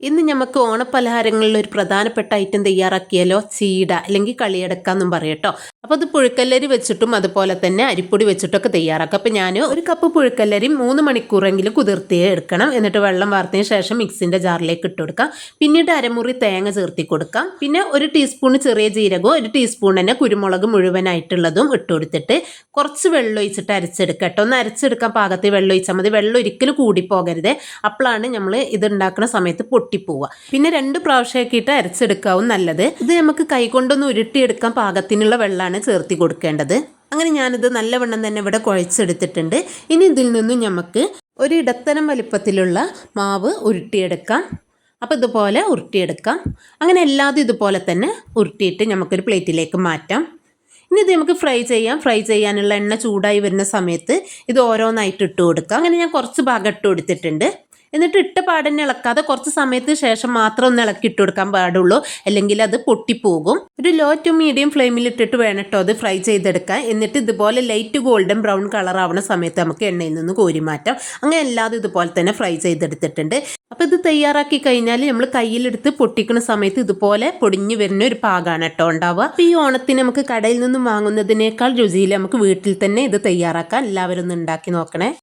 ഇന്ന് നമുക്ക് ഓണപ്പലഹാരങ്ങളിൽ ഒരു പ്രധാനപ്പെട്ട ഐറ്റം തയ്യാറാക്കിയാലോ? ചീട അല്ലെങ്കിൽ കളിയടക്ക എന്നും പറയട്ടോ അപ്പോൾ അത് പുഴുക്കല്ലരി വെച്ചിട്ടും അതുപോലെ തന്നെ അരിപ്പൊടി വെച്ചിട്ടൊക്കെ തയ്യാറാക്കുക അപ്പോൾ ഞാൻ ഒരു കപ്പ് പുഴുക്കല്ലരി മൂന്ന് മണിക്കൂറെങ്കിലും കുതിർത്തിയേ എടുക്കണം. എന്നിട്ട് വെള്ളം വാർത്തതിന് ശേഷം മിക്സിന്റെ ജാറിലേക്ക് ഇട്ട് കൊടുക്കാം. പിന്നീട് അരമുറി തേങ്ങ ചേർത്തി കൊടുക്കാം. പിന്നെ ഒരു ടീസ്പൂൺ ചെറിയ ജീരകവും ഒരു ടീസ്പൂൺ തന്നെ കുരുമുളക് മുഴുവനായിട്ടുള്ളതും ഇട്ട് കൊടുത്തിട്ട് കുറച്ച് വെള്ളം ഒഴിച്ചിട്ട് അരച്ചെടുക്കുക കേട്ടോ. ഒന്ന് അരച്ചെടുക്കാൻ പാകത്തിൽ വെള്ളം ഒഴിച്ചാൽ മതി. വെള്ളം ഒരിക്കലും കൂടിപ്പോകരുത്. അപ്പോഴാണ് നമ്മൾ ഇത് ഉണ്ടാക്കുന്ന സമയത്ത് പൊട്ടിപ്പോവുക. പിന്നെ രണ്ട് പ്രാവശ്യമാക്കിയിട്ട് അരച്ചെടുക്കാവും നല്ലത്. ഇത് നമുക്ക് കൈകൊണ്ടൊന്ന് ഉരുട്ടിയെടുക്കാൻ പാകത്തിനുള്ള വെള്ളമാണ് ചേർത്തി കൊടുക്കേണ്ടത്. അങ്ങനെ ഞാനിത് നല്ലവണ്ണം തന്നെ ഇവിടെ കുഴച്ചെടുത്തിട്ടുണ്ട്. ഇനി ഇതിൽ നിന്നും നമുക്ക് ഒരു ഇടത്തരം വലിപ്പത്തിലുള്ള മാവ് ഉരുട്ടിയെടുക്കാം. അപ്പോൾ ഇതുപോലെ ഉരുട്ടിയെടുക്കാം. അങ്ങനെ എല്ലാതും ഇതുപോലെ തന്നെ ഉരുട്ടിയിട്ട് നമുക്കൊരു പ്ലേറ്റിലേക്ക് മാറ്റാം. ഇനി ഇത് നമുക്ക് ഫ്രൈ ചെയ്യാം. ഫ്രൈ ചെയ്യാനുള്ള എണ്ണ ചൂടായി വരുന്ന സമയത്ത് ഇത് ഓരോന്നായിട്ട് ഇട്ട് കൊടുക്കാം. അങ്ങനെ ഞാൻ കുറച്ച് ഭാഗം ഇട്ട് കൊടുത്തിട്ടുണ്ട്. എന്നിട്ട് ഇട്ട പാടന്നെ ഇളക്കാതെ കുറച്ച് സമയത്തിന് ശേഷം മാത്രം ഒന്ന് ഇളക്കി ഇട്ട് കൊടുക്കാൻ പാടുള്ളൂ. അല്ലെങ്കിൽ അത് പൊട്ടിപ്പോകും. ഒരു ലോ ടു മീഡിയം ഫ്ലെയിമിൽ ഇട്ടിട്ട് വേണം കേട്ടോ അത് ഫ്രൈ ചെയ്തെടുക്കാൻ. എന്നിട്ട് ഇതുപോലെ ലൈറ്റ് ഗോൾഡൻ ബ്രൗൺ കളർ ആവുന്ന സമയത്ത് നമുക്ക് എണ്ണയിൽ നിന്ന് കോരി മാറ്റാം അങ്ങനെ അല്ലാതെ ഇതുപോലെ തന്നെ ഫ്രൈ ചെയ്തെടുത്തിട്ടുണ്ട്. അപ്പോൾ ഇത് തയ്യാറാക്കി കഴിഞ്ഞാൽ നമ്മൾ കയ്യിലെടുത്ത് പൊട്ടിക്കുന്ന സമയത്ത് ഇതുപോലെ പൊടിഞ്ഞു വരുന്ന ഒരു പാകമാണ് കേട്ടോ ഉണ്ടാവുക. അപ്പോൾ ഈ ഓണത്തിന് നമുക്ക് കടയിൽ നിന്നും വാങ്ങുന്നതിനേക്കാൾ രുചിയിൽ നമുക്ക് വീട്ടിൽ തന്നെ ഇത് തയ്യാറാക്കാൻ എല്ലാവരും ഒന്ന് ഉണ്ടാക്കി നോക്കണേ.